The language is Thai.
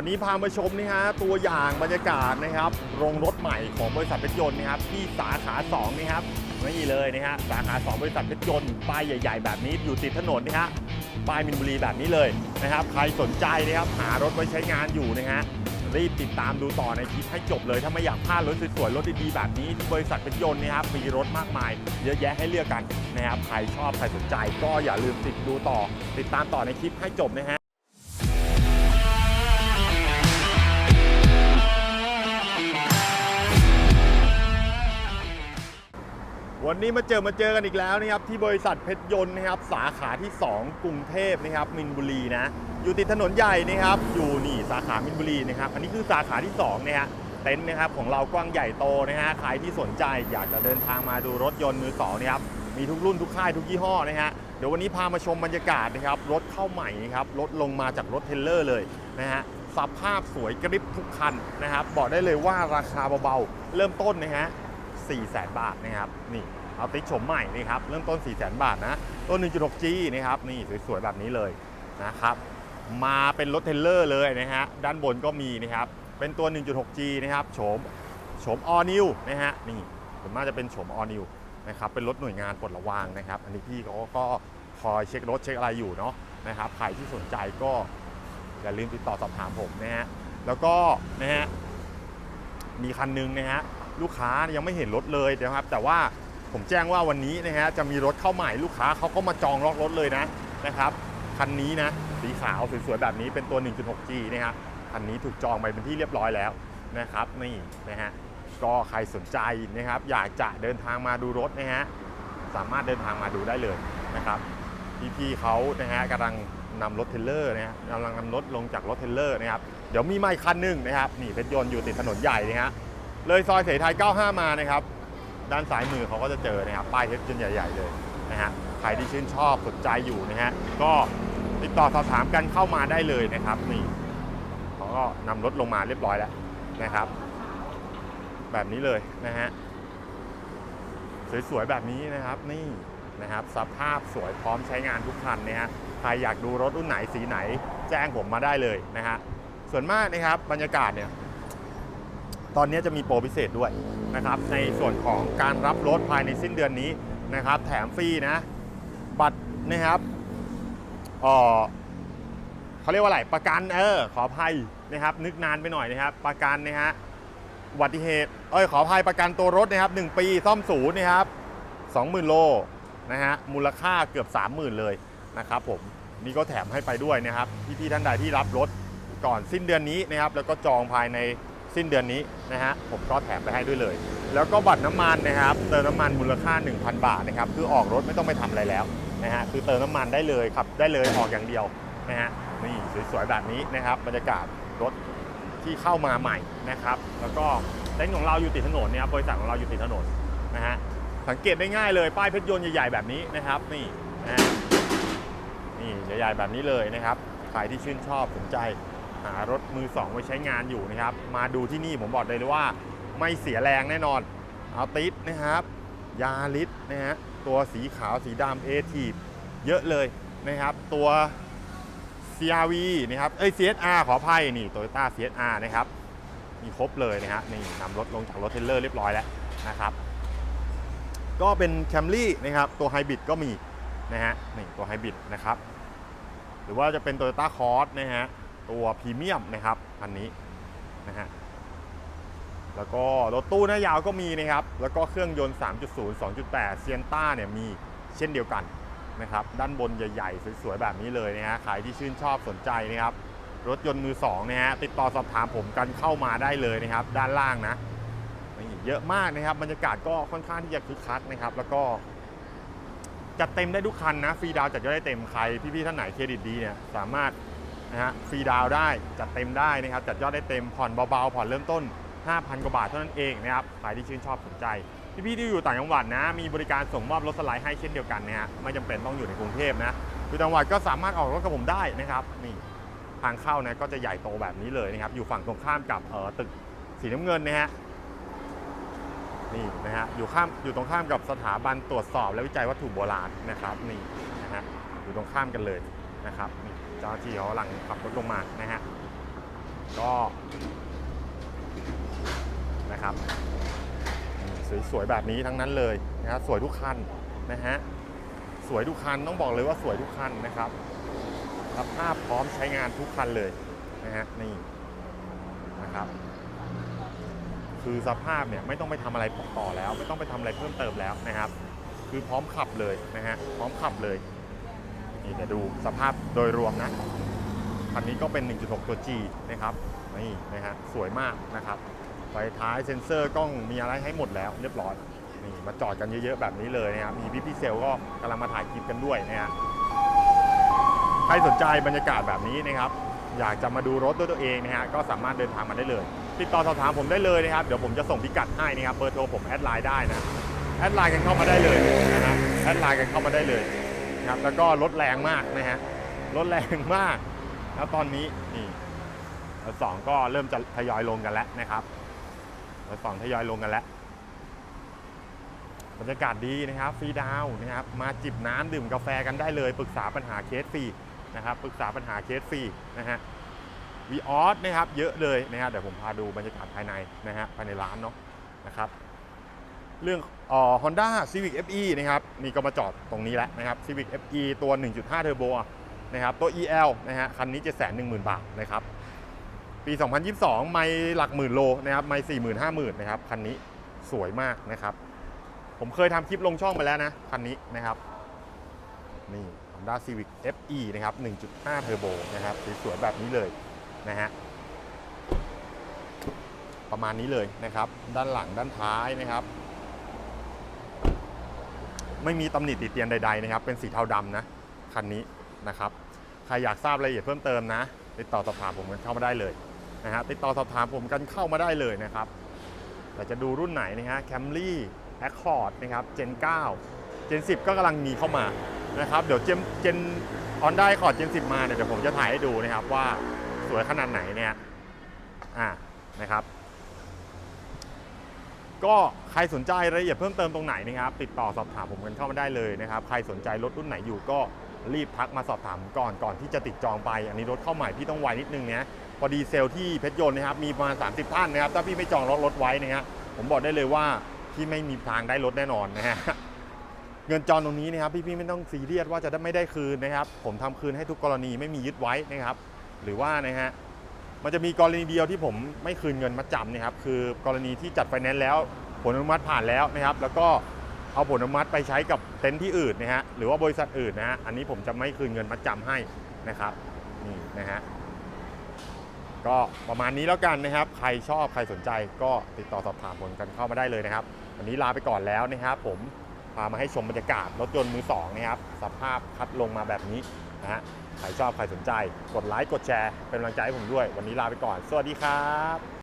วันนี้พามาชมนี่ฮะตัวอย่างบรรยากาศนะครับโรงรถใหม่ของบริษัทเพชรยนต์นะครับที่สาขา2นี่ครับนี่เลยนะฮะสาขา 2 บริษัทเพชรยนต์ป้ายใหญ่ ๆ แบบนี้อยู่ติดถนนนะฮะป้ายมินบุรีแบบนี้เลยนะครับ ใครสนใจนะครับหารถไว้ใช้งานอยู่นะฮะรีบติดตามดูต่อในคลิปให้จบเลย ถ้าไม่อยากพลาดรถสวยๆรถดีๆแบบนี้ที่บริษัทเพชรยนต์นะครับมีรถมากมาย เยอะแยะให้เลือกกันนะครับใครชอบใครสนใจ ก็อย่าลืมติดดูต่อ ติดตามต่อในคลิปให้จบนะฮะ วันนี้มาเจอมาเจอกันอีกแล้วนะครับที่บริษัทเพชรยนต์นะครับสาขาที่ 2 กรุงเทพนะครับมินบุรีนะอยู่ติดถนนใหญ่นะครับอยู่นี่สาขามินบุรีนะครับอันนี้คือสาขาที่2นะฮะเต็นท์นะครับของเรากว้างใหญ่โตนะฮะใครที่สนใจอยากจะเดินทางมาดูรถยนต์มือสองนะครับมีทุกรุ่นทุกค่ายทุกยี่ห้อนะฮะเดี๋ยววันนี้พามาชมบรรยากาศนะครับรถเข้าใหม่นะครับรถลงมาจากรถเทเลอร์เลยนะฮะสภาพสวยกริบทุกคันนะครับบอกได้เลยว่าราคาเบาๆเริ่มต้นนะฮะ4 0 0 0 0 0บาทนะครับนี่ เอาติ๊กโฉมใหม่นี่ครับเริ่มต้น 4 0 0 0 0 0 บาทนะต้น 1.6G นะครับนี่สวยๆแบบนี้เลยนะครับมาเป็นรถเทรลเลอร์เลยนะฮะด้านบนก็มีนะครับเป็นตัว 1.6G นะครับโฉมโฉมออนิวนะฮะนี่ส่วนมากจะเป็นโฉมออนิวนะครับเป็นรถหน่วยงานปลดระวางนะครับ อันนี้พี่เขาก็คอยเช็ครถเช็คอะไรอยู่เนาะนะครับใครที่สนใจก็อย่าลืมติดต่อสอบถามผมนะฮะแล้วก็นะฮะมีคันนึงนะฮะลูกค้ายังไม่เห็นรถเลยนะครับ แต่ว่า ผมแจ้งว่าวันนี้นะฮะจะมีรถเข้าใหม่ลูกค้าเขาก็มาจองล็อกรถเลยนะนะครับคันนี้นะสีขาวสวยๆแบบนี้เป็นตัว 1.6G นะครับคันนี้ถูกจองไปเป็นที่เรียบร้อยแล้วนะครับนี่นะฮะก็ใครสนใจนะครับอยากจะเดินทางมาดูรถนะฮะสามารถเดินทางมาดูได้เลยนะครับพี่ๆเขานะฮะกำลังนำรถเทลเลอร์นะฮะกำลังนำรถลงจากรถเทลเลอร์นะครับเดี๋ยวมีไมค์คันหนึ่งนะครับนี่เพชรยนต์อยู่ติดถนนใหญ่นะฮะเลยซอยเสรีไทย 95 มานะครับ ด้านซ้ายมือเขาก็จะเจอนะครับป้ายเพชรยนใหญ่ ๆ เลยนะฮะใครที่ชื่นชอบสนใจอยู่นะฮะก็ติดต่อสอบถามกันเข้ามาได้เลยนะครับ นี่เขาก็นำรถลงมาเรียบร้อยแล้วนะครับ แบบนี้เลยนะฮะสวยๆแบบนี้นะครับนี่นะครับสภาพสวยพร้อมใช้งานทุกคันนะฮะใครอยากดูรถรุ่นไหนสีไหน แจ้งผมมาได้เลยนะฮะส่วนมากนะครับบรรยากาศเนี่ย ตอนนี้จะมีโปรพิเศษด้วยนะครับในส่วนของการรับรถภายในสิ้นเดือนนี้นะครับ แถมฟรีนะ บัตรนะครับเออเขาเรียกว่าอะไรประกันเออขออภัยนะครับ นึกนานไปหน่อยนะครับ ประกันนะฮะอุบัติเหตุเอ้ยขออภัยประกันตัวรถนะครับ 1 ปีซ่อมศูนย์นะครับ20,000 โลนะฮะมูลค่าเกือบ 30,000 เลยนะครับผมนี่ก็แถมให้ไปด้วยนะครับพี่ๆท่านใดที่รับรถก่อนสิ้นเดือนนี้นะครับ แล้วก็จองภายใน สิ้นเดือนนี้นะฮะผมก็แถมไปให้ด้วยเลย แล้วก็บัตรน้ำมันนะครับเติมน้ำมันมูลค่า 1,000 บาทนะครับคือออกรถไม่ต้องไปทำอะไรแล้วนะฮะคือเติมน้ำมันได้เลยขับได้เลยออกอย่างเดียวนะฮะนี่สวยๆแบบนี้นะครับบรรยากาศรถที่เข้ามาใหม่นะครับ แล้วก็เต็นท์ของเราอยู่ติดถนนนะครับบริษัทของเราอยู่ติดถนนนะฮะสังเกตได้ง่ายเลยป้ายเพชรยนต์ใหญ่ๆแบบนี้นะครับนี่นะฮะนี่ใหญ่ๆแบบนี้เลยนะครับใครที่ชื่นชอบสนใจ หารถมือสองไว้ใช้งานอยู่นะครับ มาดูที่นี่ผมบอกเลยเลยว่า ไม่เสียแรงแน่นอนเอาติสนะครับ ยาลิสนะฮะตัวสีขาวสีดำเอทีเยอะเลยนะครับ ตัว CRV นะครับเอ้ย CSR ขออภัยนี่ Toyota CSR นะครับ มีครบเลยนะฮะนี่นำรถลงจากรถเทรลเลอร์เรียบร้อยแล้วนะครับ ก็เป็น Camry นะครับ ตัวไฮบริดก็มีนะฮะนี่ตัวไฮบริดนะครับ หรือว่าจะเป็น Toyota Cross นะฮะ ตัวพรีเมียมนะครับคันนี้นะฮะแล้วก็รถตู้หน้ายาวก็มีนะครับ แล้วก็เครื่องยนต์ 3.0 2.8 เซียนต้าเนี่ยมีเช่นเดียวกันนะครับ ด้านบนใหญ่ๆ สวยๆ แบบนี้เลยนะฮะ ใครที่ชื่นชอบสนใจนะครับ รถยนต์มือสองนะฮะ ติดต่อสอบถามผมกันเข้ามาได้เลยนะครับ ด้านล่างนะนี่เยอะมากนะครับ บรรยากาศก็ค่อนข้างที่จะคึกคักนะครับ แล้วก็จัดเต็มได้ทุกคันนะ ฟรีดาวจัดยอดได้เต็มใครพี่ๆท่านไหนเครดิตดีเนี่ย สามารถ นะฮะฟรีดาวได้จัดเต็มได้นะครับจัดยอดได้เต็มผ่อนเบาๆผ่อนเริ่มต้น 5,000 กว่าบาทเท่านั้นเองนะครับใครที่ชื่นชอบสนใจพี่ๆที่อยู่ต่างจังหวัดนะมีบริการส่งมอบรถสไลด์ให้เช่นเดียวกันนะฮะไม่จำเป็นต้องอยู่ในกรุงเทพนะอยู่ต่างจังหวัดก็สามารถออกรถกับผมได้นะครับนี่ทางเข้านะก็จะใหญ่โตแบบนี้เลยนะครับอยู่ฝั่งตรงข้ามกับเอ่อตึกสีน้ำเงินนะฮะนี่นะฮะอยู่ข้ามอยู่ตรงข้ามกับสถาบันตรวจสอบและวิจัยวัตถุโบราณนะครับนี่นะฮะอยู่ตรงข้ามกันเลย นะครับเจ้าที่เขากำลังขับรถลงมานะฮะก็นะครับสวยๆแบบนี้ทั้งนั้นเลยนะครับสวยทุกคันนะฮะสวยทุกคันต้องบอกเลยว่าสวยทุกคันนะครับสภาพพร้อมใช้งานทุกคันเลยนะฮะนี่นะครับ คือสภาพเนี่ยไม่ต้องไปทำอะไรต่อแล้ว ไม่ต้องไปทำอะไรเพิ่มเติมแล้วนะครับ คือพร้อมขับเลยนะฮะพร้อมขับเลย นี่เดี๋ยวดูสภาพโดยรวมนะคันนี้ก็เป็น 1.6 ตัว G นะครับนี่นะฮะสวยมากนะครับไฟท้ายเซ็นเซอร์กล้องมีอะไรให้หมดแล้วเรียบร้อยนี่มาจอดกันเยอะๆแบบนี้เลยนะครับมีพี่พี่ๆเซลก็กำลังมาถ่ายคลิปกันด้วยนะฮะใครสนใจบรรยากาศแบบนี้นะครับ อยากจะมาดูรถด้วยตัวเองนะฮะก็สามารถเดินทางมาได้เลย ติดต่อสอบถามผมได้เลยนะครับเดี๋ยวผมจะส่งพิกัดให้นะครับเบอร์โทรผมแอดไลน์ได้นะแอดไลน์กันเข้ามาได้เลยนะฮะแอดไลน์กันเข้ามาได้เลย ครับ แล้วก็รถแรงมากนะฮะรถแรงมากแล้วตอนนี้นี่รถสองก็เริ่มจะทยอยลงกันแล้วนะครับรถสองทยอยลงกันแล้วบรรยากาศดีนะครับฟรีดาวนะครับ มาจิบน้ำดื่มกาแฟกันได้เลยปรึกษาปัญหาเคสฟรีนะครับปรึกษาปัญหาเคสฟรีนะฮะวีออสนะครับ เยอะเลยนะฮะเดี๋ยวผมพาดูบรรยากาศภายในนะฮะภายในร้านเนาะนะครับ เรื่องเอ่อ Honda Civic FE นะครับนี่ก็มาจอดตรงนี้แล้วนะครับ Civic FE ตัว 1.5 Turbo นะครับตัว EL นะฮะคันนี้ 710,000 บาทนะครับปี 2022 ไม่หลักหมื่นโลนะครับไม่40,000 50,000 นะครับคันนี้สวยมากนะครับ ผมเคยทำคลิปลงช่องไปแล้วนะ คันนี้นะครับ นี่ Honda Civic FE นะครับ 1.5 Turbo นะครับ สวยๆแบบนี้เลยนะฮะ ประมาณนี้เลยนะครับ ด้านหลังด้านท้ายนะครับ ไม่มีตำหนิติเตียนใดๆนะครับ เป็นสีเทาดำนะคันนี้นะครับ ใครอยากทราบรายละเอียดเพิ่มเติมนะ ติดต่อสอบถามผมกันเข้ามาได้เลยนะฮะติดต่อสอบถามผมกันเข้ามาได้เลยนะครับแต่จะดูรุ่นไหนนะฮะแคมรี่แอคคอร์ดนะครับเจน9เจน10 ก็กำลังมีเข้ามานะครับ เดี๋ยวเจนเจนออนได้คอร์ดเจน10 มาเนี่ยเดี๋ยวผมจะถ่ายให้ดูนะครับว่าสวยขนาดไหนเนี่ยอ่านะครับ ก็ใครสนใจรายละเอียดเพิ่มเติมตรงไหนนะครับ ติดต่อสอบถามผมกันเข้ามาได้เลยนะครับ ใครสนใจรถรุ่นไหนอยู่ก็รีบทักมาสอบถามก่อนก่อนที่จะติดจองไป อันนี้รถเข้าใหม่พี่ต้องไวนิดนึงนะพอดีเซลล์ที่เพชรยนต์นะครับมีประมาณ 30 ท่านนะครับ ถ้าพี่ไม่จองรถรถไว้นะฮะผมบอกได้เลยว่าพี่ไม่มีทางได้รถแน่นอนนะฮะเงินจองตรงนี้นะครับพี่ๆไม่ต้องซีเรียสว่าจะได้ไม่ได้คืนนะครับ ผมทำคืนให้ทุกกรณีไม่มียึดไว้นะครับ หรือว่านะฮะ มันจะมีกรณีเดียวที่ผมไม่คืนเงินมัดจำนะครับคือกรณีที่จัดไฟแนนซ์แล้ว ผลอนุมัติผ่านแล้วนะครับ แล้วก็เอาผลอนุมัติไปใช้กับเต็นท์ที่อื่นนะฮะหรือว่าบริษัทอื่นนะฮะอันนี้ผมจะไม่คืนเงินมัดจำให้นะครับนี่นะฮะก็ประมาณนี้แล้วกันนะครับ ใครชอบใครสนใจก็ติดต่อสอบถามผมกันเข้ามาได้เลยนะครับ วันนี้ลาไปก่อนแล้วนะครับผม พามาให้ชมบรรยากาศรถยนต์มือสองนะครับสภาพคัดลงมาแบบนี้นะฮะใครชอบใครสนใจ กดไลค์กดแชร์เป็นกำลังใจให้ผมด้วย วันนี้ลาไปก่อน สวัสดีครับ